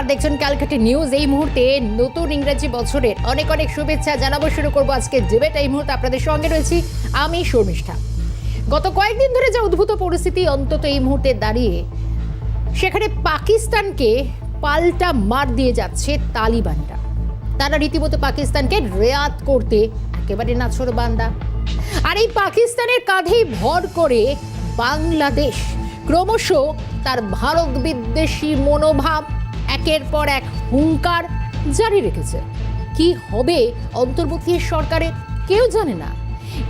নমস্কার দেখছেন ক্যালকাটা নিউজ। এই মুহূর্তে নতুন ইংরেজি বছরের অনেক অনেক শুভেচ্ছা জানাব। শুরু করব আজকে ডিবেট এই মুহূর্তে আপনাদের সঙ্গে রয়েছি আমি শর্মিষ্ঠা। গত কয়েকদিন ধরে যা উদ্ভূত পরিস্থিতি অন্তত এই মুহূর্তে দাঁড়িয়ে, সেখানে পাকিস্তানকে পাল্টা মার দিয়ে যাচ্ছে তালিবানরা। তারা রীতিমতো পাকিস্তানকে রেয়াত করতে একেবারে নাছর বান্দা। আর এই পাকিস্তানের কাঁধেই ভর করে বাংলাদেশ। ক্রমশ তার ভারত বিদ্বেষী মনোভাব একের পর এক হুঙ্কার জারি রেখেছে। কি হবে অন্তর্বর্তী সরকারের কেউ জানে না।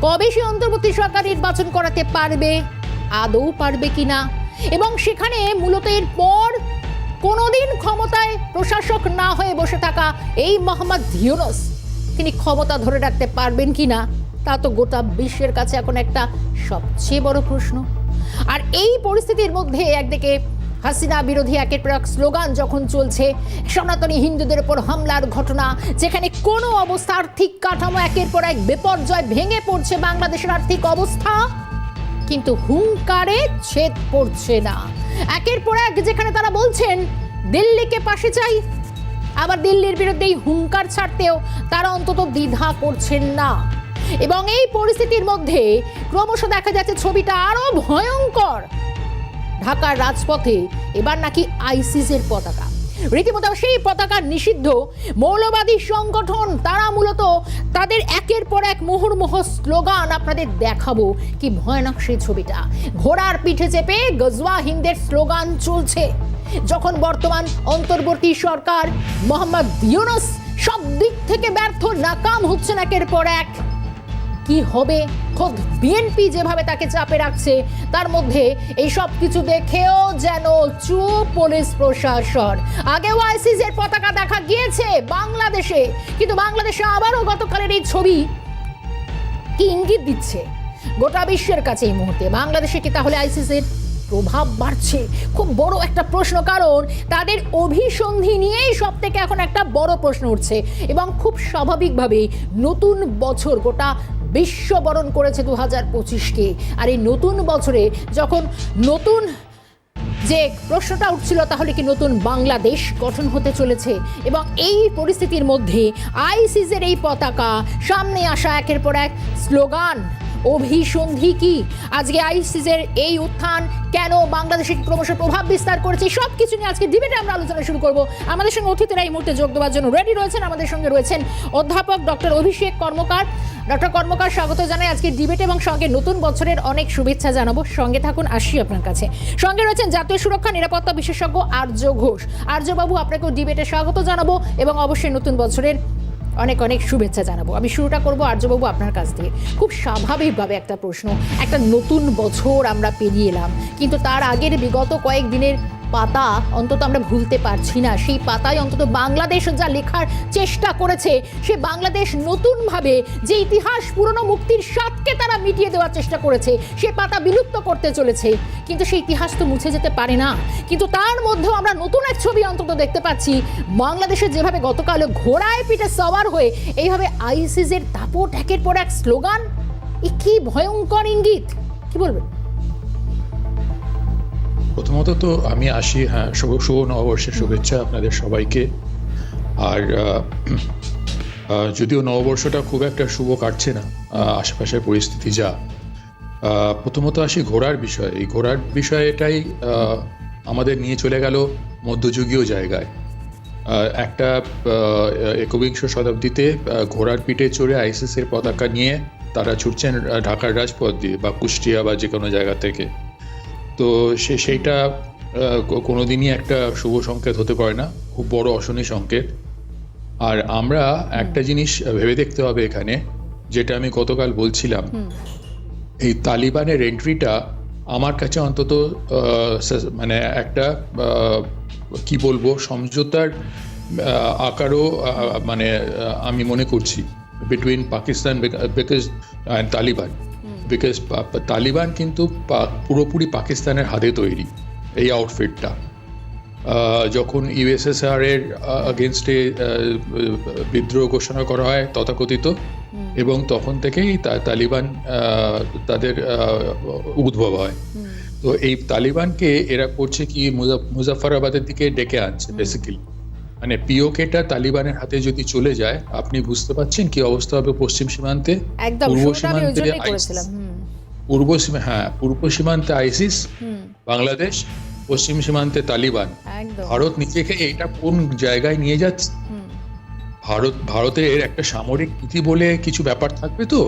কবে সে অন্তর্বর্তী সরকার নির্বাচন করাতে পারবে, আদৌ পারবে কিনা? এবং সেখানে মূলত এর পর কোনোদিন ক্ষমতায় প্রশাসক না হয়ে বসে থাকা এই মোহাম্মদ ইউনুস, তিনি ক্ষমতা ধরে রাখতে পারবেন কিনা, তা তো গোটা বিশ্বের কাছে এখন একটা সবচেয়ে বড় প্রশ্ন। আর এই পরিস্থিতির মধ্যে একদিকে হাসিনা বিরোধী একের পর এক স্লোগান যখন চলছে, সনাতনী হিন্দুদের উপর হামলার ঘটনা, যেখানে কোনো অবস্থা, আর্থিক কাঠামো একের পর এক বিপর্যয় ভেঙে পড়ছে বাংলাদেশের আর্থিক অবস্থা, কিন্তু হুঙ্কারে ছেদ পড়ছে না। একের পর এক যেখানে তারা বলছেন, দিল্লিকে পাশে চাই। আবার দিল্লির বিরুদ্ধে এই হুঙ্কার ছাড়তেও তারা অন্তত দ্বিধা করছেন না। এবং এই পরিস্থিতির মধ্যে ক্রমশ দেখা যাচ্ছে ছবিটা আরও ভয়ঙ্কর। ঢাকার রাজপথে, এবার নাকি আইসিসের পতাকা। রীতিমতো সেই পতাকা নিষিদ্ধ মৌলবাদী সংগঠন, তারা মূলত তাদের একের পর এক মুহুর্মুহ স্লোগান আপনাদের দেখাবো। কি ভয়ানক সেই ছবিটা। ঘোড়ার পিঠে চেপে গজওয়া হিন্দের স্লোগান চলছে। যখন বর্তমান অন্তর্বর্তী সরকার মোহাম্মদ ইউনুস সব দিক থেকে ব্যর্থ, নাকাম হচ্ছেন একের পর এক। কি হবে? খোদ বিএনপি যেভাবে তাকে চাপে রাখছে, তার মধ্যে এই সব কিছু দেখেও যেন চুপ পুলিশ প্রশাসন। আগেও আইসিস এর পতাকা দেখা গিয়েছে বাংলাদেশে, কিন্তু বাংলাদেশে আবারও গতকালের এই ছবি কি ইঙ্গিত দিচ্ছে? গোটা বিশ্বের কাছে এই মুহূর্তে, বাংলাদেশে কি তাহলে আইসিসের প্রভাব বাড়ছে? খুব বড় একটা প্রশ্ন, কারণ তাদের অভিসন্ধি নিয়েই সব থেকে এখন একটা বড় প্রশ্ন উঠছে, এবং খুব স্বাভাবিকভাবেই নতুন বছর গোটা বিশ্ববরণ করেছে দু হাজার পঁচিশকে। আর এই নতুন বছরে যখন নতুন যে প্রশ্নটা উঠছিল, তাহলে কি নতুন বাংলাদেশ গঠন হতে চলেছে? এবং এই পরিস্থিতির মধ্যে আইসিসের এই পতাকা সামনে আসা একের পর এক স্লোগান। অভিসন্ধি কি? আজকে আইসিসের এই উত্থান কেন বাংলাদেশে ক্রমশ প্রভাব বিস্তার করেছে? সব কিছু নিয়ে আজকে ডিবেটে আমরা আলোচনা শুরু করব। আমাদের সঙ্গে অতিথিরা এই মুহূর্তে যোগ দেওয়ার জন্য রেডি রয়েছেন। আমাদের সঙ্গে রয়েছেন অধ্যাপক ডক্টর অভিষেক কর্মকার। ডক্টর কর্মকার, স্বাগত জানাই আজকে ডিবেট এবং সঙ্গে নতুন বছরের অনেক শুভেচ্ছা জানাব। সঙ্গে থাকুন আসি আপনার কাছে। সঙ্গে রয়েছেন জাতীয় সুরক্ষা নিরাপত্তা বিশেষজ্ঞ আর্য ঘোষ। আর্যবাবু, আপনাকেও ডিবেটে স্বাগত জানাব এবং অবশ্যই নতুন বছরের অনেক অনেক শুভেচ্ছা জানাব। আমি শুরুটা করব আর্যবাবু আপনার কাছ থেকে। খুব স্বাভাবিকভাবে একটা প্রশ্ন, একটা নতুন বছর আমরা পেরিয়ে এলাম। কিন্তু তার আগের বিগত কয়েক দিনের পাতা অন্তত আমরা ভুলতে পারছি না। সেই পাতায় অন্তত বাংলাদেশ যা লেখার চেষ্টা করেছে, সে বাংলাদেশ নতুনভাবে যে ইতিহাস পুরনো মুক্তির স্বাদকে তারা মিটিয়ে দেওয়ার চেষ্টা করেছে, সে পাতা বিলুপ্ত করতে চলেছে। কিন্তু সেই ইতিহাস তো মুছে যেতে পারে না। কিন্তু তার মধ্যেও আমরা নতুন এক ছবি অন্তত দেখতে পাচ্ছি। বাংলাদেশে যেভাবে গতকাল ঘোড়ায় পিঠে সওয়ার হয়ে এইভাবে আইসিসের দাপট একের পর এক স্লোগান, এ কী ভয়ঙ্কর ইঙ্গিত! কি বলবেন? প্রথমত তো আমি আসি হ্যাঁ শুভ শুভ নববর্ষের শুভেচ্ছা আপনাদের সবাইকে। আর যদিও নববর্ষটা খুব একটা শুভ কাটছে না আশেপাশের পরিস্থিতি যা প্রথমত আসি ঘোড়ার বিষয়। এই ঘোড়ার বিষয় এটাই আমাদের নিয়ে চলে গেল মধ্যযুগীয় জায়গায়। একটা একবিংশ শতাব্দীতে ঘোড়ার পিঠে চড়ে আইসিসের পতাকা নিয়ে তারা ছুটছেন ঢাকার রাজপথ দিয়ে, বা কুষ্টিয়া বা যে কোনো জায়গা থেকে। তো সে সেইটা আহ, কো- কোনোদিনই একটা শুভ সংকেত হতে পারে না। খুব বড় অশনি সংকেত। আর আমরা একটা জিনিস ভেবে দেখতে হবে এখানে যেটা আমি গতকাল বলছিলাম। এই তালিবানের এন্ট্রিটা আমার কাছে অন্তত মানে একটা কি বলব সমঝোতার আকারও মানে আমি মনে করছি। Between Pakistan because Taliban because Taliban কিন্তু পুরোপুরি পাকিস্তানের হাতে তৈরি এই আউটফিটটা যখন ইউএসএসআর এর আগেনস্টে বিদ্রোহ ঘোষণা করা হয় তথাকথিত এবং তখন থেকেই তালিবান তাদের উদ্ভব হয়। তো এই তালিবানকে এরা করছে কি মুজা- মুজাফফরাবাদের দিকে ডেকে আনছে বেসিক্যালি মানে পিওকেটা তালিবানের হাতে যদি চলে যায় আপনি বুঝতে পারছেন কি অবস্থা হবে পশ্চিম সীমান্তে? পূর্ব সীমান্তে পূর্ব সীমা হ্যাঁ পূর্ব সীমান্তে আইসিস বাংলাদেশ পশ্চিম সীমান্তে তালিবান। ভারত নিজেকে এটা কোন জায়গায় নিয়ে যাচ্ছে? ভারত ভারতের একটা সামরিক নীতি বলে কিছু ব্যাপার থাকবে তো?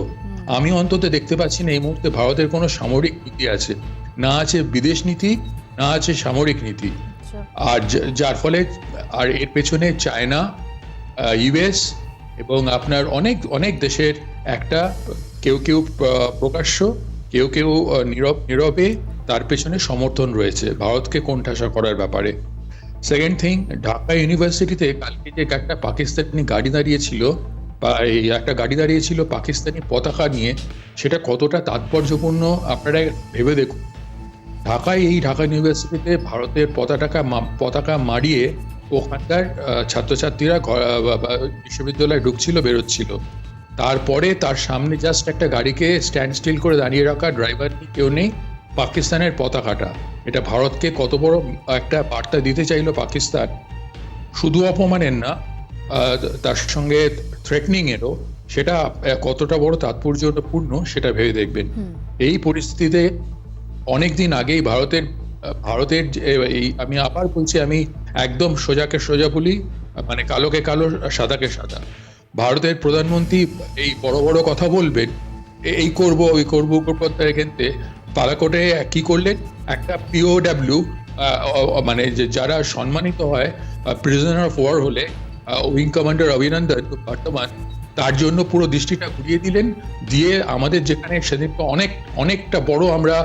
আমি অন্তত দেখতে পাচ্ছি না এই মুহূর্তে ভারতের কোনো সামরিক নীতি আছে। না আছে বিদেশ নীতি না আছে সামরিক নীতি। আচ্ছা। আর যার ফলে আর এর পেছনে চায়না ইউএস এবং আপনার অনেক অনেক দেশের একটা কেউ কেউ প্রকাশ্য কেউ কেউ নীরব, নীরবে তার পেছনে সমর্থন রয়েছে। ভারতকে কোণঠাসা করার ব্যাপারে। সেকেন্ড থিং ঢাকা ইউনিভার্সিটিতে কালকে যে একটা পাকিস্তানি গাড়ি দাঁড়িয়েছিল, বা এই একটা গাড়ি দাঁড়িয়েছিল পাকিস্তানি পতাকা নিয়ে, সেটা কতটা তাৎপর্যপূর্ণ আপনারা ভেবে দেখুন। ঢাকায় এই ঢাকা ইউনিভার্সিটিতে ভারতের পতাকা পতাকা মারিয়ে ওখানকার ছাত্রছাত্রীরা বিশ্ববিদ্যালয়ে ঢুকছিল, বেরোচ্ছিল। তারপরে তার সামনে জাস্ট একটা গাড়িকে স্ট্যান্ড স্টিল করে দাঁড়িয়ে রাখা ড্রাইভার কেউ নেই পাকিস্তানের পতাকাটা। এটা ভারতকে কত বড় একটা বার্তা দিতে চাইলো পাকিস্তান? শুধু অপমানের না তার সঙ্গে থ্রেটনিং এরও সেটা কতটা বড় তাৎপর্যপূর্ণ সেটা ভেবে দেখবেন। এই পরিস্থিতিতে অনেক দিন আগেই ভারতের ভারতের যে- এই আমি আবার বলছি আমি একদম সোজাকে সোজা বলি মানে কালোকে কালো সাদাকে সাদা। ভারতের প্রধানমন্ত্রী এই বড় বড় কথা বলবেন এই করব, ওই করব উপত্যকার ক্ষেত্রে পালাকোটে কি করলেন? একটা পিওডাব্লিউ মানে যে যারা সম্মানিত হয় প্রিজনার অফ ওয়ার হলে উইং কমান্ডার অভিনন্দন বর্তমান, তার জন্য পুরো দৃষ্টিটা ঘুরিয়ে দিলেন, দিয়ে আমাদের যেখানে সেদিন অনেক, অনেকটা বড় আমরা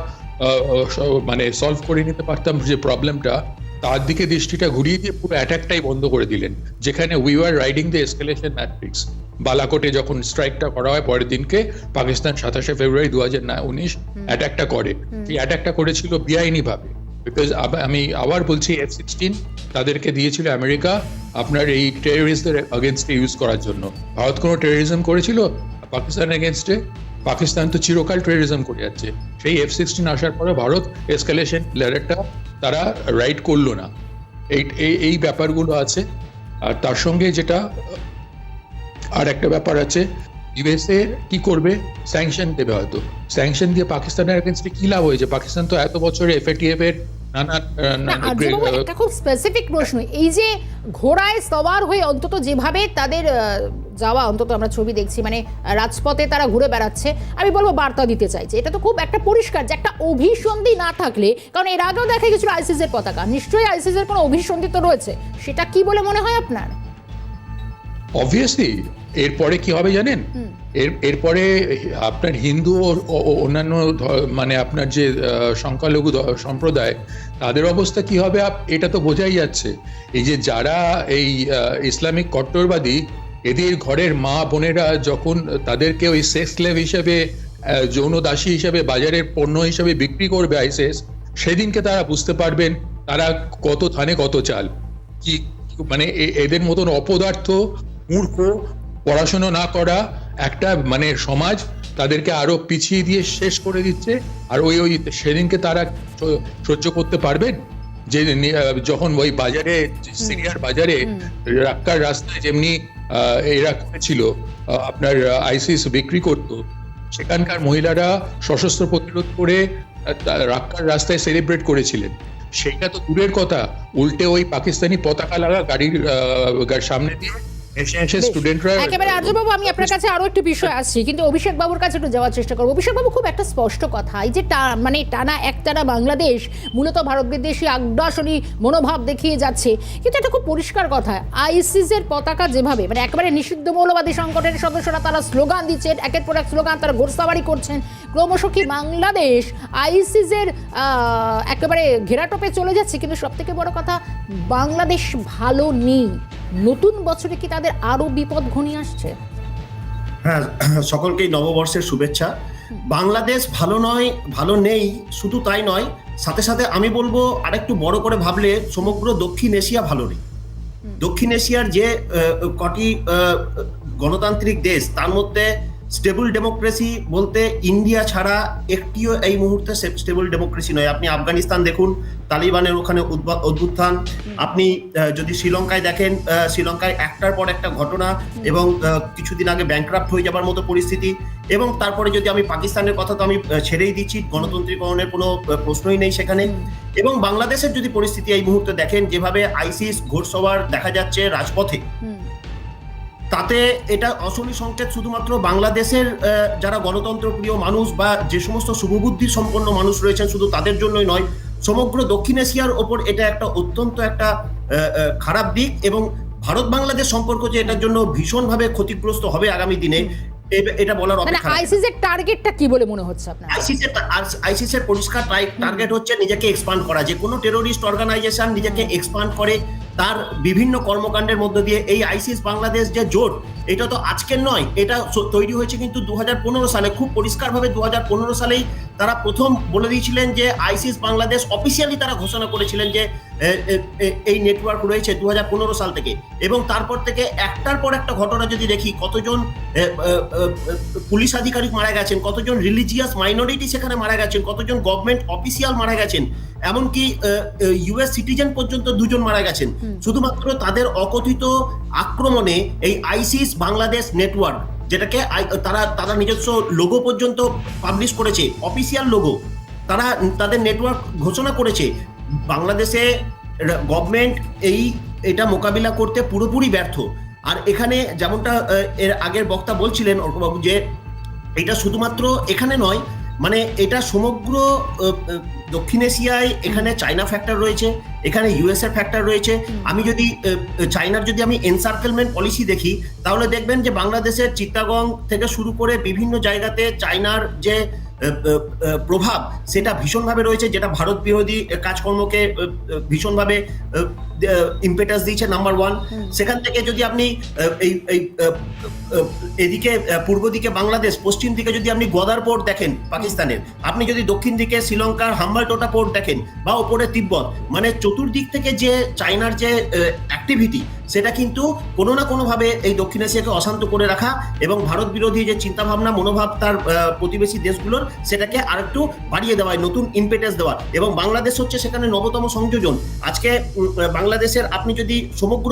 মানে সলভ করে নিতে পারতাম যে প্রবলেমটা তার দিকে দৃষ্টিটা ঘুরিয়ে দিয়ে পুরো অ্যাটাকটাই বন্ধ করে দিলেন যেখানে we are riding the escalation matrix বালাকোটে যখন স্ট্রাইকটা করা হয় পরের দিনকে পাকিস্তান সাতাশে ফেব্রুয়ারি দু হাজার উনিশ অ্যাটাকটা করে। সেই অ্যাটাকটা করেছিল বেআইনি ভাবে বিকজ আমি আবার বলছি এফ সিক্সটিন তাদেরকে দিয়েছিল আমেরিকা আপনার এই টেররিস্টদের অগেনস্টে ইউজ করার জন্য। ভারত কোনো টেররিজম করেছিল? পাকিস্তান এগেনস্টে পাকিস্তান তো চিরকাল টেররিজম করে যাচ্ছে। সেই এফ সিক্সটিন আসার পরে ভারত এসকালেশন লেয়ারটা তারা রাইড করল না। এই, এই- এই ব্যাপারগুলো আছে। আর তার সঙ্গে যেটা, আর একটা ব্যাপার আছে ইউএসএ কি করবে? স্যাংশন দেবে হয়তো। স্যাংশন দিয়ে পাকিস্তানের এগেনস্টে কি লাভ হয়েছে? পাকিস্তান তো এত বছরে এফএটিএফ এর আর্যবাবু একটা খুব স্পেসিফিক প্রশ্ন। এই যে ঘোড়ায় সওয়ার হয়ে অন্তত যেভাবে তাদের যাওয়া অন্তত আমরা ছবি দেখছি মানে রাজপথে তারা ঘুরে বেড়াচ্ছে আমি বলব বার্তা দিতে চাইছে। এটা তো খুব একটা পরিষ্কার যে একটা অভিসন্ধি না থাকলে কারণ এর আগেও দেখা গেছিল আইসিসের পতাকা নিশ্চয়ই আইসিসের কোনো অভিসন্ধি তো রয়েছে সেটা কি বলে মনে হয় আপনার? অবভিয়াসলি এরপরে কি হবে জানেন? এর এরপরে আপনার হিন্দু ও অন্যান্য মানে আপনার যে সংখ্যালঘু সম্প্রদায় তাদের অবস্থা কি হবে এটা তো বোঝাই যাচ্ছে। এই যে যারা এই ইসলামিক কট্টরবাদী এদের ঘরের মা বোনেরা যখন তাদেরকে ওই সেক্স লেভ হিসেবে যৌন দাসী হিসেবে বাজারের পণ্য হিসেবে বিক্রি করবে আইসিস সেদিনকে তারা বুঝতে পারবেন তারা কত থানে কত চাল। কি মানে এদের মতন অপদার্থ মূর্খ পড়াশোনা না করা একটা মানে সমাজ তাদেরকে আরও পিছিয়ে দিয়ে শেষ করে দিচ্ছে। আর ওই ওই সেদিনকে তারা সহ্য করতে পারবেন? যে যখন ওই বাজারে সিরিয়ার বাজারে রাক্কার রাস্তায় যেমনি এরা করেছিল আপনার আইসিস বিক্রি করতো সেখানকার মহিলারা সশস্ত্র প্রতিরোধ করে রাক্কার রাস্তায় সেলিব্রেট করেছিলেন। সেটা তো দূরের কথা। উল্টে ওই পাকিস্তানি পতাকা লাগা গাড়ির সামনে দিয়ে একেবারে আর্যবাবু আমি আপনার কাছে আরও একটু বিষয় আসছি কিন্তু অভিষেক বাবুর কাছে একটু যাওয়ার চেষ্টা করব। অভিষেক বাবু খুব একটা স্পষ্ট কথা এই যে টা- মানে টানা একটানা বাংলাদেশ মূলত ভারত বিদ্বেষী আগ্রাসনী মনোভাব দেখিয়ে যাচ্ছে কিন্তু এটা খুব পরিষ্কার কথা। আইসিসের পতাকা যেভাবে মানে একেবারে নিষিদ্ধ মৌলবাদী সংগঠনের সদস্যরা তারা স্লোগান দিচ্ছেন একের পর এক স্লোগান তারা ঘোরসাবাড়ি করছেন ক্রমশ কি বাংলাদেশ আইসিসের একেবারে ঘেরাটোপে চলে যাচ্ছে কিন্তু সব থেকে বড় কথা বাংলাদেশ ভালো নেই। নতুন বছরে কি তাদের আরও বিপদ ঘনিয়ে আসছে? হ্যাঁ সকলকেই নববর্ষের শুভেচ্ছা। বাংলাদেশ ভালো নয়, ভালো নেই, শুধু তাই নয়, সাথে সাথে আমি বলব আরেকটু বড় করে ভাবলে সমগ্র দক্ষিণ এশিয়া ভালো নেই। দক্ষিণ এশিয়ার যে কটি গণতান্ত্রিক দেশ, তার মধ্যে স্টেবল ডেমোক্রেসি বলতে ইন্ডিয়া ছাড়া একটিও এই মুহূর্তে স্টেবল ডেমোক্রেসি নয়। আপনি আফগানিস্তান দেখুন, তালিবানের ওখানে অভ্যুত্থান। আপনি যদি শ্রীলঙ্কায় দেখেন শ্রীলঙ্কায় একটার পর একটা ঘটনা এবং কিছুদিন আগে ব্যাংক্রাফ্ট হয়ে যাবার মতো পরিস্থিতি এবং তারপরে যদি আমি পাকিস্তানের কথা তো আমি ছেড়েই দিচ্ছি, গণতন্ত্রীকরণের কোনো প্রশ্নই নেই সেখানে। এবং বাংলাদেশের যদি পরিস্থিতি এই মুহূর্তে দেখেন, যেভাবে আইসিস ঘোরসভার দেখা যাচ্ছে রাজপথে। তাতে এটা অশনি সংকেত শুধুমাত্র বাংলাদেশের যারা গণতন্ত্র প্রিয় মানুষ বা যে সমস্ত শুভবুদ্ধি সম্পন্ন মানুষ রয়েছেন শুধু তাদের জন্যই নয় সমগ্র দক্ষিণ এশিয়ার ওপর এটা একটা অত্যন্ত একটা খারাপ দিক এবং ভারত বাংলাদেশ সম্পর্ক যে এটার জন্য ভীষণভাবে ক্ষতিগ্রস্ত হবে আগামী দিনে এটা বলার মানে অপেক্ষা টার্গেটটা কি বলে মনে হচ্ছে আপনার? আইসিসের আইসিসের পরিষ্কার টার্গেট হচ্ছে নিজেকে এক্সপান্ড করা যে কোনো টেরোরিস্ট অর্গানাইজেশন নিজেকে এক্সপান্ড করে তার বিভিন্ন কর্মকাণ্ডের মধ্য দিয়ে এই আইসিস বাংলাদেশ যে জোট এটা তো আজকের নয় এটা তৈরি হয়েছে কিন্তু দু হাজার পনেরো সালে খুব পরিষ্কারভাবে দু হাজার পনেরো সালেই তারা প্রথম বলে দিয়েছিলেন যে আইসিস বাংলাদেশ অফিসিয়ালি তারা ঘোষণা করেছিলেন যে এই নেটওয়ার্ক রয়েছে দুহাজার পনেরো সাল থেকে। এবং তারপর থেকে একটার পর একটা ঘটনা যদি দেখি কতজন পুলিশ আধিকারিক মারা গেছেন কতজন রিলিজিয়াস মাইনরিটি সেখানে মারা গেছেন কতজন গভর্নমেন্ট অফিসিয়াল মারা গেছেন এমনকি ইউএস সিটিজেন পর্যন্ত দুজন মারা গেছেন। শুধুমাত্র তাদের অকথিত আক্রমণে এই আইসিস বাংলাদেশ নেটওয়ার্ক যেটাকে তারা তারা নিজস্ব লোগো পর্যন্ত পাবলিশ করেছে অফিসিয়াল লোগো তারা, তাদের নেটওয়ার্ক ঘোষণা করেছে, বাংলাদেশে গভর্নমেন্ট এই, এটা মোকাবিলা করতে পুরোপুরি ব্যর্থ। আর এখানে যেমনটা এর আগের বক্তা বলছিলেন অর্কবাবু যে, এটা শুধুমাত্র এখানে নয় মানে এটা সমগ্র দক্ষিণ এশিয়ায় এখানে চায়না ফ্যাক্টর রয়েছে এখানে ইউএসএ ফ্যাক্টর রয়েছে। আমি যদি চাইনার চায়নার যদি আমি এনসার্কেলমেন্ট পলিসি দেখি তাহলে দেখবেন যে বাংলাদেশের চিত্তাগং থেকে শুরু করে বিভিন্ন জায়গাতে চায়নার যে প্রভাব সেটা ভীষণভাবে রয়েছে যেটা ভারত বিরোধী কাজকর্মকে ভীষণভাবে ইম্পেটাস দিয়েছে নাম্বার ওয়ান সেখান থেকে যদি আপনি এই এই এদিকে পূর্ব দিকে বাংলাদেশ পশ্চিম দিকে যদি আপনি গদার পোর্ট দেখেন পাকিস্তানের আপনি যদি দক্ষিণ দিকে শ্রীলঙ্কার হাম্বালটোটা পোর্ট দেখেন বা ওপরে তিব্বত মানে চতুর্দিক থেকে যে চায়নার যে অ্যাক্টিভিটি সেটা কিন্তু কোনো না কোনোভাবে এই দক্ষিণ এশিয়াকে অশান্ত করে রাখা এবং ভারত বিরোধী যে চিন্তাভাবনা, মনোভাব তার প্রতিবেশী দেশগুলোর, সেটাকে আরেকটু বাড়িয়ে দেওয়া নতুন ইম্পেটাস দেওয়া। এবং বাংলাদেশ হচ্ছে সেখানে নবতম সংযোজন। আজকে বাংলাদেশের আপনি যদি সমগ্র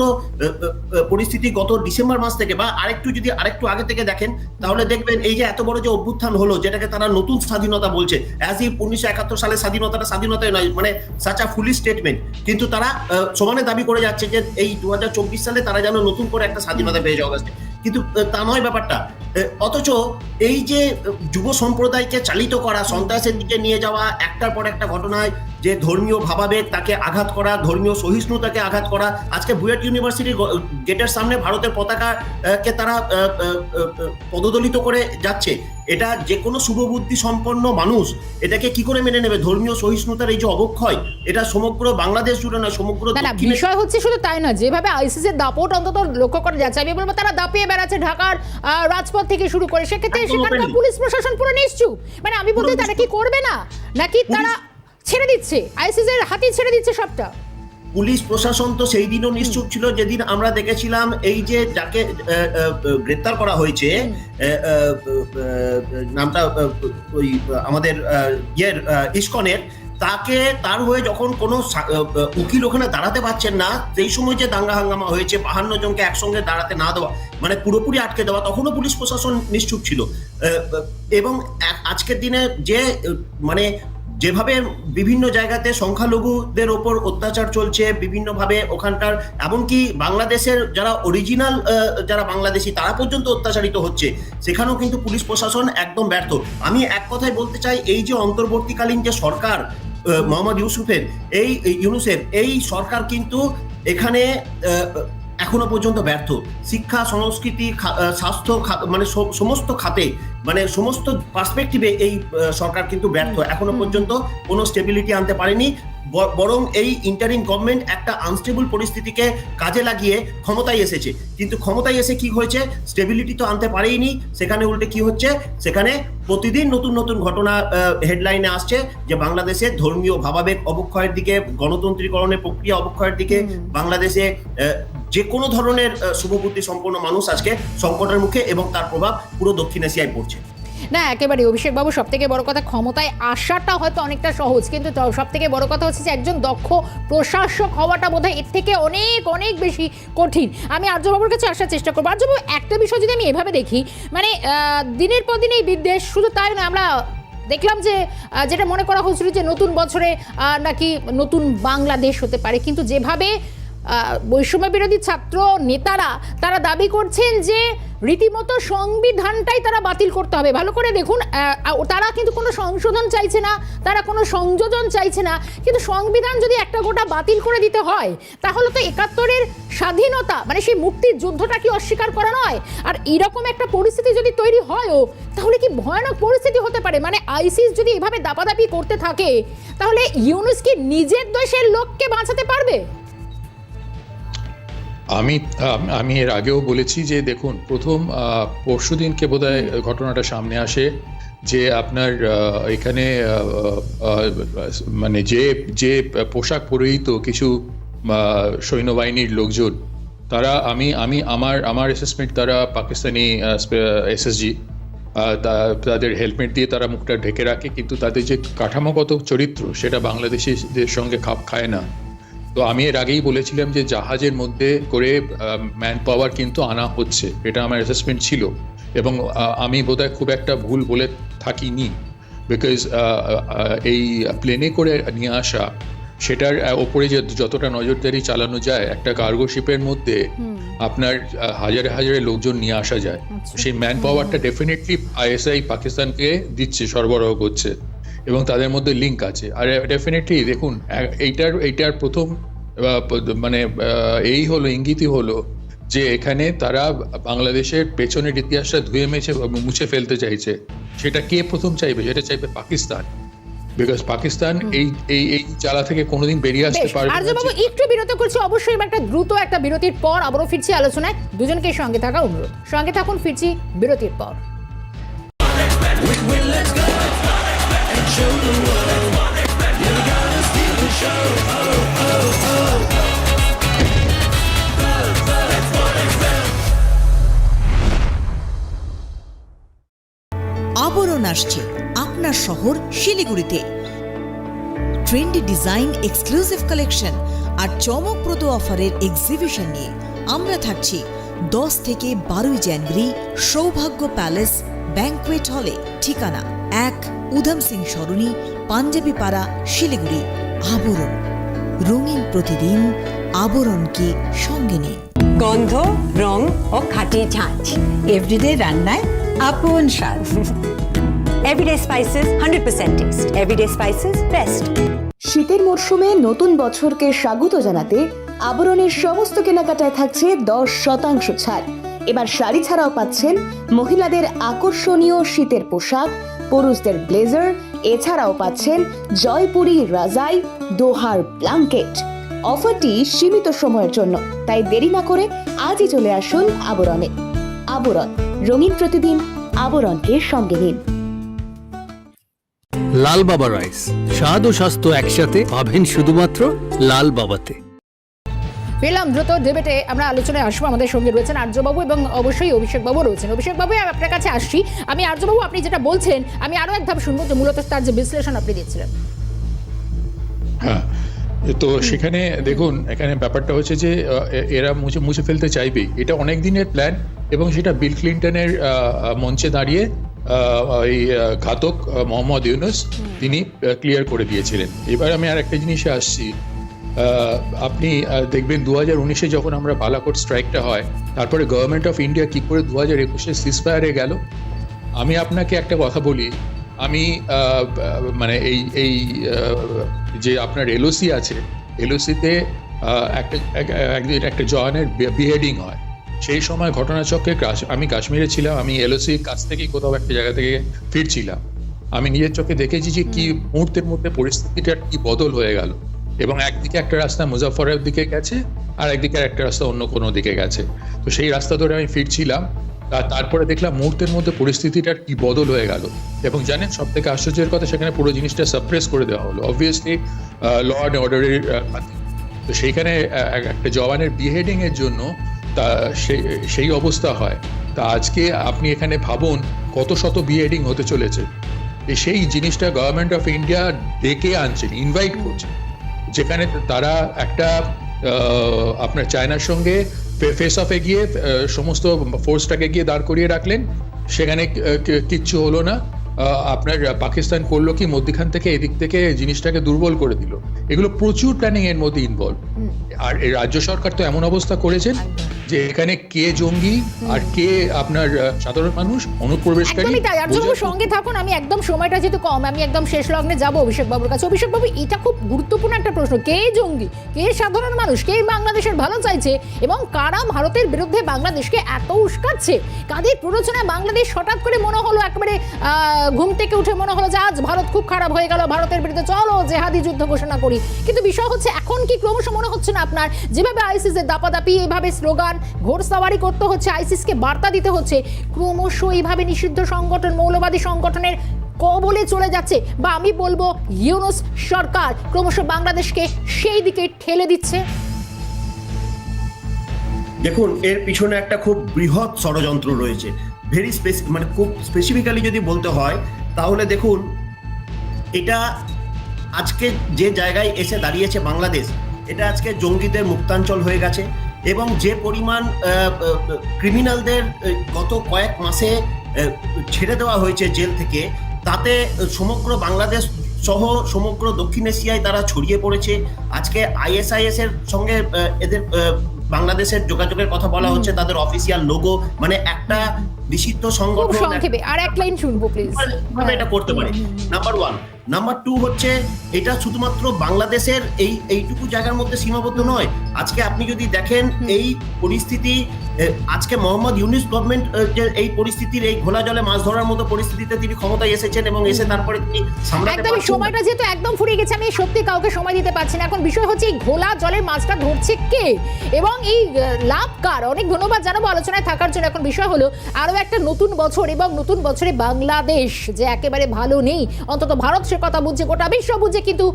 পরিস্থিতি গত ডিসেম্বর মাস থেকে বা আরেকটু যদি আরেকটু আগে থেকে দেখেন, তাহলে দেখবেন এই যে এত বড় যে অভ্যুত্থান হলো, যেটাকে তারা নতুন স্বাধীনতা বলছে অ্যাজ ইফ উনিশশো একাত্তর সালে স্বাধীনতাটা স্বাধীনতায় নয় মানে সাচা ফুলি স্টেটমেন্ট কিন্তু তারা সমানে দাবি করে যাচ্ছে যে এই দু সালে তারা যেন নতুন করে একটা স্বাধীনতা পেয়ে যাওয়া কিন্তু তা নয় ব্যাপারটা। অথচ এই যে যুব সম্প্রদায়কে চালিত করা সন্ত্রাসের দিকে নিয়ে যাওয়া একটার পর একটা ঘটনায় যে ধর্মীয় ভাবাবেগ তাকে আঘাত করা ধর্মীয় সহিষ্ণুতাকে আঘাত করা আজকে বুয়েট ইউনিভার্সিটির গেটের সামনে ভারতের পতাকা কে তারা পদদলিত করে যাচ্ছে। এটা যে কোনো শুভবুদ্ধি সম্পন্ন মানুষ এটাকে কি করে মেনে নেবে? ধর্মীয় সহিষ্ণুতার এই যে অবক্ষয় এটা সমগ্র বাংলাদেশ জুড়ে নয় সমগ্র না না বিষয় হচ্ছে শুধু তাই না যেভাবে আইসিসের দাপট অন্তত লক্ষ্য করা যাচ্ছে। আমি বলব তারা দাপিয়ে বেড়াচ্ছে ঢাকার আহ, থেকে শুরু করে সেক্ষেত্রে সেখানকার পুলিশ প্রশাসন পুরো নিশ্চুপ। মানে আমি বলতে তারা কি করবে না নাকি তারা ছেড়ে দিচ্ছে? হাতি ছেড়ে দিচ্ছে সবটা। পুলিশ প্রশাসন তো সেই দিনও নিশ্চুপ ছিল যেদিন আমরা দেখেছিলাম এই যে যাকে গ্রেপ্তার করা হয়েছে নামটা ওই আমাদের ইয়ের ইস্কনের তাকে তার হয়ে যখন কোনো উকিল ওখানে দাঁড়াতে পারছেন না, সেই সময় যে দাঙ্গা হাঙ্গামা হয়েছে, বাহান্ন জনকে একসঙ্গে দাঁড়াতে না দেওয়া মানে পুরোপুরি আটকে দেওয়া, তখনও পুলিশ প্রশাসন নিশ্চুপ ছিল। এবং আজকের দিনে যে মানে যেভাবে বিভিন্ন জায়গাতে সংখ্যালঘুদের ওপর অত্যাচার চলছে, বিভিন্নভাবে ওখানকার, এমনকি বাংলাদেশের যারা অরিজিনাল যারা বাংলাদেশি, তারা পর্যন্ত অত্যাচারিত হচ্ছে, সেখানেও কিন্তু পুলিশ প্রশাসন একদম ব্যর্থ। আমি এক কথায় বলতে চাই, এই যে অন্তর্বর্তীকালীন যে সরকার মোহাম্মদ ইউসুফের, এই ইউনুসের, এই সরকার কিন্তু এখানে এখনও পর্যন্ত ব্যর্থ। শিক্ষা, সংস্কৃতি স্বাস্থ্য মানে সমস্ত খাতে মানে সমস্ত পার্সপেক্টিভে এই সরকার কিন্তু ব্যর্থ। এখনও পর্যন্ত কোনো স্টেবিলিটি আনতে পারেনি। বরং এই ইন্টারিম গভর্নমেন্ট একটা আনস্টেবল পরিস্থিতিকে কাজে লাগিয়ে ক্ষমতায় এসেছে। কিন্তু ক্ষমতায় এসে কি হয়েছে? স্টেবিলিটি তো আনতে পারেইনি। সেখানে উল্টে কি হচ্ছে? সেখানে প্রতিদিন নতুন নতুন ঘটনা হেডলাইনে আসছে যে বাংলাদেশে ধর্মীয় ভাবাবেগ অবক্ষয়ের দিকে গণতন্ত্রীকরণের প্রক্রিয়া অবক্ষয়ের দিকে বাংলাদেশে যে কোনো ধরনের শুভবুদ্ধি সম্পন্ন মানুষ আজকে সংকটের মুখে এবং তার প্রভাব পুরো দক্ষিণ এশিয়ায় পড়ছে। না, একেবারে অভিষেক বাবু সব থেকে বড় কথা ক্ষমতায় আসাটা হয়তো অনেকটা সহজ, কিন্তু সব থেকে বড় কথা হচ্ছে যে একজন দক্ষ প্রশাসক হওয়াটা বোধহয় এর থেকে অনেক অনেক বেশি কঠিন। আমি আর্যবাবুর কাছে আসার চেষ্টা করব। আর্যবাবু, একটা বিষয় যদি আমি এভাবে দেখি মানে দিনের পর দিন এই বিদ্বেষ, শুধু তাই না আমরা দেখলাম যে যেটা মনে করা হচ্ছিল যে নতুন বছরে নাকি নতুন বাংলাদেশ হতে পারে, কিন্তু যেভাবে বৈষম্য বিরোধী ছাত্র নেতারা, তারা দাবি করছেন যে রীতিমতো সংবিধানটাই তারা বাতিল করতে হবে। ভালো করে দেখুন তারা কিন্তু কোনো সংশোধন চাইছে না, তারা কোনো সংযোজন চাইছে না। কিন্তু সংবিধান যদি একটা গোটা বাতিল করে দিতে হয়, তাহলে তো একাত্তরের স্বাধীনতা মানে সেই মুক্তির যুদ্ধটা কি অস্বীকার করা নয়? আর এরকম একটা পরিস্থিতি যদি তৈরি হয়ও, তাহলে কি ভয়ানক পরিস্থিতি হতে পারে? মানে আইসিস যদি এভাবে দাপাদাপি করতে থাকে, তাহলে ইউনুস কি নিজের দেশের লোককে বাঁচাতে পারবে? আমি আমি এর আগেও বলেছি যে দেখুন, প্রথম পরশু দিনকে বোধহয় ঘটনাটা সামনে আসে যে আপনার এখানে মানে যে যে পোশাক পরিহিত কিছু সৈন্যবাহিনীর লোকজন, তারা, আমি আমি আমার আমার অ্যাসেসমেন্ট তারা পাকিস্তানি এসএসজি তাদের হেলমেট দিয়ে তারা মুখটা ঢেকে রাখে, কিন্তু তাদের যে কাঠামোগত চরিত্র, সেটা বাংলাদেশিদের সঙ্গে খাপ খায় না। তো আমি এর আগেই বলেছিলাম যে জাহাজের মধ্যে করে ম্যান পাওয়ার কিন্তু আনা হচ্ছে। এটা আমার অ্যাসেসমেন্ট ছিল। এবং আমি বোধহয় খুব একটা ভুল বলে থাকিনি। বিকজ এই প্লেনে করে নিয়ে আসা সেটার ওপরে যে যতটা নজরদারি চালানো যায় একটা কার্গো শিপের মধ্যে আপনার হাজারে হাজারে লোকজন নিয়ে আসা যায়। আচ্ছা। সেই ম্যান পাওয়ারটা ডেফিনেটলি আইএসআই পাকিস্তানকে দিচ্ছে সরবরাহ করছে। এবং তাদের মধ্যে লিঙ্ক আছে। আর ডেফিনেটলি দেখুন এইটার এইটার প্রথম মানে এই হলো ইঙ্গিতই হলো যে এখানে তারা বাংলাদেশের পেছনের ইতিহাসটা ধুয়ে মেছে মুছে ফেলতে চাইছে। সেটা কে প্রথম চাইবে? সেটা চাইবে পাকিস্তান। বিকজ পাকিস্তান এই এই এই জ্বালা থেকে কোনোদিন বেরিয়ে আসতে পারবে যে- একটু বিরত করছি। অবশ্যই একটা দ্রুত একটা বিরতির পর আবারও ফিরছি আলোচনায়। দুজনকে সঙ্গে থাকা অনুরোধ। সঙ্গে থাকুন ফিরছি বিরতির পর। আবরণ আসছে আপনার শহর শিলিগুড়িতে। ট্রেন্ডি ডিজাইন এক্সক্লুসিভ কালেকশন আর চমকপ্রদ অফারের এক্সিবিশন নিয়ে আমরা থাকছি দশ থেকে বারোই জানুয়ারি সৌভাগ্য প্যালেস ব্যাংকুয়েট হলে ঠিকানা। এক উধম সিং সরণি পাঞ্জাবি পাড়া শিলিগুড়ি। আবরণ। রঙিন প্রতিদিন আবরণকে সঙ্গে নিন গন্ধ রং ও খাঁটি ঝাঁঝ এভরিডে রান্নায় আপন স্বাদ। Everyday Spices hundred percent taste. Everyday Spices best. শীতের মরশুমে নতুন বছরকে স্বাগত জানাতে আবরণের সমস্ত কেনাকাটায় থাকছে দশ শতাংশ ছাড়। এবার শাড়ি ছাড়াও পাচ্ছেন মহিলাদের আকর্ষণীয় শীতের পোশাক পুরুষদের ব্লেজার, এছাড়াও পাচ্ছেন জয়পুরি রাজাই দোহার ব্ল্যাঙ্কেট অফারটি সীমিত সময়ের জন্য, তাই দেরি না করে আজই চলে আসুন আবরণে। আবরণ, রঙিন প্রতিদিন, আবরণকে সঙ্গে নিন। লাল বাবা রাইস, স্বাদ ও স্বাস্থ্য একসাথে পাবেন শুধুমাত্র লাল বাবাতে। ফিরলাম দ্রুত ডিবেটে আমরা আলোচনায় আসব। আমাদের সঙ্গে রয়েছেন আর্যবাবু এবং অবশ্যই অভিষেকবাবু রয়েছেন। অভিষেকবাবু আমি আপনার কাছে আসছি। আমি আর্যবাবু আপনি যেটা বলছেন আমি আরও এক ধাপ শুনব যে মূলত তার যে বিশ্লেষণ আপনি দিচ্ছিলেন। হ্যাঁ তো সেখানে দেখুন এখানে ব্যাপারটা হচ্ছে যে এরা মুছে মুছে ফেলতে চাইবেই এটা অনেক দিনের প্ল্যান এবং সেটা বিল ক্লিন্টনের মঞ্চে দাঁড়িয়ে এই ঘাতক মোহাম্মদ ইউনুস তিনি ক্লিয়ার করে দিয়েছিলেন। এবার আমি আর একটা জিনিসে আসছি। আপনি দেখবেন দু হাজার উনিশে যখন আমরা বালাকোট স্ট্রাইকটা হয় তারপরে গভর্নমেন্ট অফ ইন্ডিয়া কী করে দু হাজার একুশে সিসফায়ারে গেল? আমি আপনাকে একটা কথা বলি। আমি মানে এই এই যে আপনার এলওসি আছে এলওসিতে একটা একদিন একটা জওয়ানের বিহেডিং হয়। সেই সময় ঘটনাচক্রে কাশ- আমি কাশ্মীরে ছিলাম আমি এলওসির কাছ থেকেই কোথাও একটা জায়গা থেকে ফিরছিলাম। আমি নিজের চোখে দেখেছি যে কি মুহূর্তের মধ্যে পরিস্থিতিটার কি বদল হয়ে গেল। এবং একদিকে একটা রাস্তা মুজাফরের দিকে গেছে, আর একদিকে একটা রাস্তা অন্য কোনো দিকে গেছে। তো সেই রাস্তা ধরে আমি ফিরছিলাম আর তারপরে দেখলাম মুহূর্তের মধ্যে পরিস্থিতিটার কি বদল হয়ে গেল। এবং জানেন সব থেকে আশ্চর্যের কথা, সেখানে পুরো জিনিসটা সাপ্রেস করে দেওয়া হলো। অবভিয়াসলি ল অ্যান্ড অর্ডারের তো সেইখানে একটা জওয়ানের বিহেডিং এর জন্য তা সেই অবস্থা হয়। তা আজকে আপনি এখানে ভাবুন কত শত বিহেডিং হতে চলেছে। সেই জিনিসটা গভর্নমেন্ট অফ ইন্ডিয়া ডেকে আনছেন ইনভাইট করছে যেখানে তারা একটা আপনার চায়নার সঙ্গে ফেস অফে গিয়ে সমস্ত ফোর্সটাকে গিয়ে দাঁড় করিয়ে রাখলেন। সেখানে কিচ্ছু হলো না। আপনার পাকিস্তান করল কি মধ্যখান থেকে এদিক থেকে জিনিসটাকে দুর্বল করে দিল। এগুলো প্রচুর প্ল্যানিং এর মধ্যে ইনভলভ আর রাজ্য সরকার তো এমন অবস্থা করেছেন যে এখানে কে জঙ্গি আর কে আপনার সাধারণ মানুষ অনুপ্রবেশকারী একদমই তাই। আর বোঝার- সঙ্গে থাকুন। আমি একদম সময়টা যেহেতু কম আমি একদম শেষ লগ্নে যাব অভিষেক বাবুর কাছে। অভিষেক বাবু এটা খুব গুরুত্বপূর্ণ একটা প্রশ্ন। কে জঙ্গি? কে সাধারণ মানুষ? কে বাংলাদেশের ভালো চাইছে? এবং কারা ভারতের বিরুদ্ধে বাংলাদেশকে এত উস্কাচ্ছে? কাদের প্ররোচনায় বাংলাদেশ হঠাৎ করে মনে হলো একেবারে আহ, ঘুম থেকে উঠে মনে হলো যে আজ ভারত খুব খারাপ হয়ে গেল, ভারতের বিরুদ্ধে চলো জেহাদি যুদ্ধ ঘোষণা করি। কিন্তু বিষয় হচ্ছে, এখন কি ক্রমশ মনে হচ্ছে না আপনার? যেভাবে আইসিসের দাপাদাপি এভাবে স্লোগান ঘোড়সাওয়ারি করতে হচ্ছে আইসিসকে বার্তা দিতে হচ্ছে, ক্রমশ এইভাবে নিষিদ্ধ সংগঠন, মৌলবাদী সংগঠনের কবলে চলে যাচ্ছে বা আমি বলব ইউনুস সরকার ক্রমশ বাংলাদেশকে সেই দিকে ঠেলে দিচ্ছে। দেখুন, এর পিছনে একটা খুব বৃহৎ ষড়যন্ত্র রয়েছে। ভেরি মানে খুব স্পেসিফিক্যালি যদি বলতে হয়, তাহলে দেখুন, এটা আজকে যে জায়গায় এসে দাঁড়িয়েছে বাংলাদেশ, এটা আজকে জঙ্গিদের মুক্তাঞ্চল হয়ে গেছে এবং যে পরিমাণ ক্রিমিনালদের গত কয়েক মাসে ছেড়ে দেওয়া হয়েছে জেল থেকে, তাতে সমগ্র বাংলাদেশ সহ সমগ্র দক্ষিণ এশিয়ায় তারা ছড়িয়ে পড়েছে। আজকে আইএসআইএস এর সঙ্গে এদের বাংলাদেশের যোগাযোগের কথা বলা হচ্ছে তাদের অফিসিয়াল লোগো মানে একটা নিষিদ্ধ সংগঠন সংক্ষেপে আর এক লাইন শুনব প্লিজ এটা করতে পারে? নাম্বার ওয়ান নাম্বার টু হচ্ছে এটা শুধুমাত্র বাংলাদেশের এই এইটুকু জায়গার মধ্যে সীমাবদ্ধ নয়। আজকে আপনি যদি দেখেন এই পরিস্থিতি আজকে মোহাম্মদ ইউনিস গভর্নমেন্ট এই পরিস্থিতির এই ঘোলা জলে মাছ ধরার মতো পরিস্থিতিতে তিনি ক্ষমতায় এসেছেন এবং এসে তারপরে তিনি না। সময়টা যেহেতু একদম ফুরিয়ে গেছে আমি সত্যি কাউকে সময় দিতে পারছি না। এখন বিষয় হচ্ছে এই ঘোলা জলের মাছটা ধরছে কে? এবং এই লাভ কার? অনেক ধন্যবাদ জানাব আলোচনায় থাকার জন্য। এখন বিষয় হলো আরও একটা নতুন বছর এবং নতুন বছরে বাংলাদেশ যে একেবারে ভালো নেই অন্তত ভারত সে কথা বুঝছে, গোটা বিশ্ব বুঝছে, কিন্তু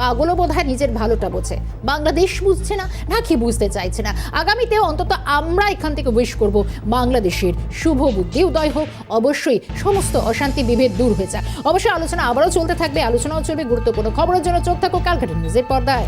পাগলও বোধ হয় নিজের ভালোটা বোঝে। বাংলাদেশ বুঝছে না নাকি বুঝতে চাইছে না। আগামীতে অন্তত আমরা এখান থেকে উইশ করব, বাংলাদেশের শুভ বুদ্ধি, উদয় হোক। অবশ্যই সমস্ত অশান্তি, বিভেদ দূর হয়ে যাক। অবশ্যই আলোচনা আবারও চলতে থাকবে, আলোচনাও চলবে, গুরুত্বপূর্ণ খবরের জন্য চোখ থাকো কালকাটা নিউজের পর্দায়।